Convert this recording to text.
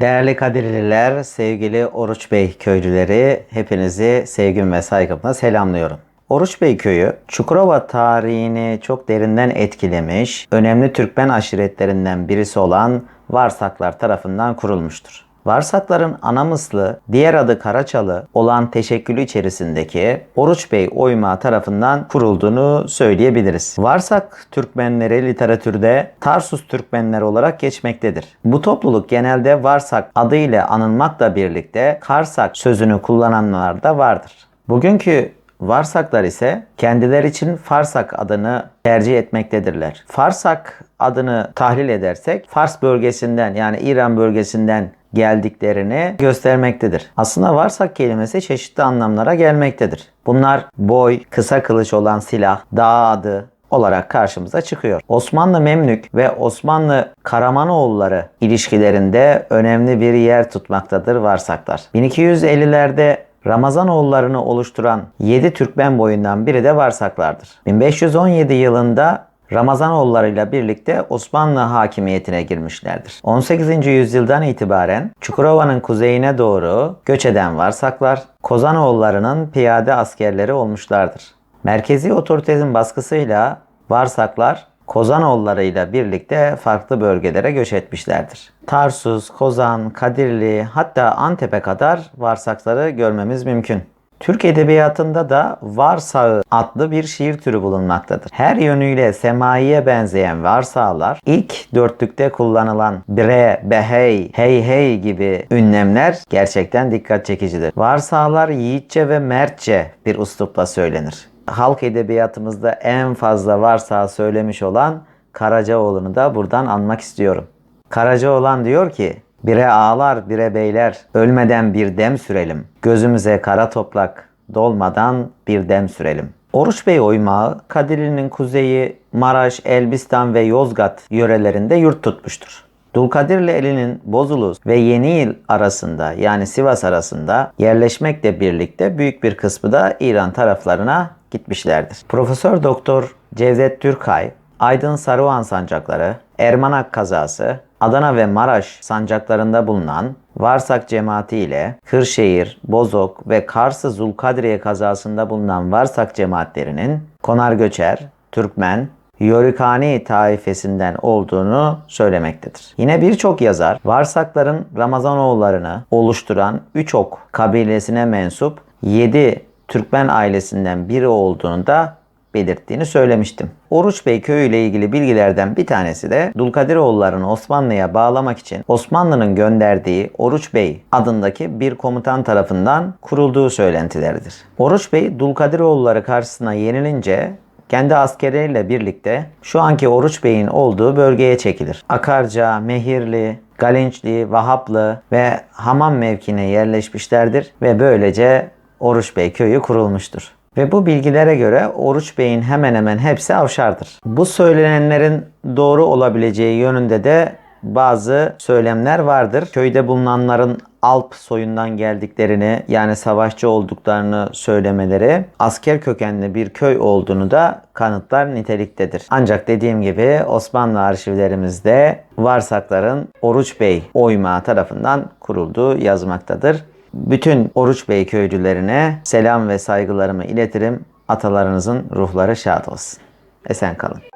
Değerli Kadirliler, sevgili Oruç Bey köylüleri, hepinizi sevgim ve saygımla selamlıyorum. Oruç Bey köyü, Çukurova tarihini çok derinden etkilemiş, önemli Türkmen aşiretlerinden birisi olan Varsaklar tarafından kurulmuştur. Varsakların Anamıslı, diğer adı Karaçalı olan teşekkülü içerisindeki Oruç Bey oymağı tarafından kurulduğunu söyleyebiliriz. Varsak Türkmenleri literatürde Tarsus Türkmenleri olarak geçmektedir. Bu topluluk genelde Varsak adıyla anılmakla birlikte Karsak sözünü kullananlar da vardır. Bugünkü Varsaklar ise kendileri için Farsak adını tercih etmektedirler. Farsak adını tahlil edersek Fars bölgesinden yani İran bölgesinden geldiklerini göstermektedir. Aslında varsak kelimesi çeşitli anlamlara gelmektedir. Bunlar boy, kısa kılıç olan silah, dağ adı olarak karşımıza çıkıyor. Osmanlı Memlük ve Osmanlı Karamanoğulları ilişkilerinde önemli bir yer tutmaktadır varsaklar. 1250'lerde Ramazanoğullarını oluşturan 7 Türkmen boyundan biri de Varsaklardır. 1517 yılında Ramazanoğullarıyla birlikte Osmanlı hakimiyetine girmişlerdir. 18. yüzyıldan itibaren Çukurova'nın kuzeyine doğru göç eden Varsaklar, Kozanoğullarının piyade askerleri olmuşlardır. Merkezi otoritenin baskısıyla Varsaklar Kozanoğulları ile birlikte farklı bölgelere göç etmişlerdir. Tarsus, Kozan, Kadirli hatta Antep'e kadar Varsakları görmemiz mümkün. Türk Edebiyatı'nda da Varsağı adlı bir şiir türü bulunmaktadır. Her yönüyle semaiye benzeyen varsağlar ilk dörtlükte kullanılan bre, behey, hey hey gibi ünlemler gerçekten dikkat çekicidir. Varsağlar yiğitçe ve mertçe bir uslupla söylenir. Halk edebiyatımızda en fazla varsağı söylemiş olan Karacaoğlu'nu da buradan anmak istiyorum. Karacaoğlan diyor ki Bire ağlar bire beyler ölmeden bir dem sürelim. Gözümüze kara toprak dolmadan bir dem sürelim. Oruç Bey oymağı Kadirli'nin kuzeyi Maraş, Elbistan ve Yozgat yörelerinde yurt tutmuştur. Dulkadirli elinin Bozulu ve Yeni Yıl arasında yani Sivas arasında yerleşmekle birlikte büyük bir kısmı da İran taraflarına gitmişlerdir. Profesör Doktor Cevdet Türkay, Aydın Saruhan sancakları, Ermanak kazası, Adana ve Maraş sancaklarında bulunan Varsak cemaati ile Kırşehir, Bozok ve Karsı Zulkadriye kazasında bulunan Varsak cemaatlerinin Konar Göçer, Türkmen, Yörükani taifesinden olduğunu söylemektedir. Yine birçok yazar Varsakların Ramazanoğullarını oluşturan Üçok kabilesine mensup 7 Türkmen ailesinden biri olduğunu da belirttiğini söylemiştim. Oruç Bey köyü ile ilgili bilgilerden bir tanesi de Dulkadiroğullarını Osmanlı'ya bağlamak için Osmanlı'nın gönderdiği Oruç Bey adındaki bir komutan tarafından kurulduğu söylentileridir. Oruç Bey Dulkadiroğulları karşısına yenilince kendi askerleriyle birlikte şu anki Oruç Bey'in olduğu bölgeye çekilir. Akarca, Mehirli, Galinçli, Vahaplı ve Hamam mevkine yerleşmişlerdir ve böylece Oruç Bey köyü kurulmuştur. Ve bu bilgilere göre Oruç Bey'in hemen hemen hepsi avşardır. Bu söylenenlerin doğru olabileceği yönünde de bazı söylemler vardır. Köyde bulunanların Alp soyundan geldiklerini yani savaşçı olduklarını söylemeleri asker kökenli bir köy olduğunu da kanıtlar niteliktedir. Ancak dediğim gibi Osmanlı arşivlerimizde Varsakların Oruç Bey oymağı tarafından kurulduğu yazmaktadır. Bütün Oruç Bey köylülerine selam ve saygılarımı iletirim. Atalarınızın ruhları şad olsun. Esen kalın.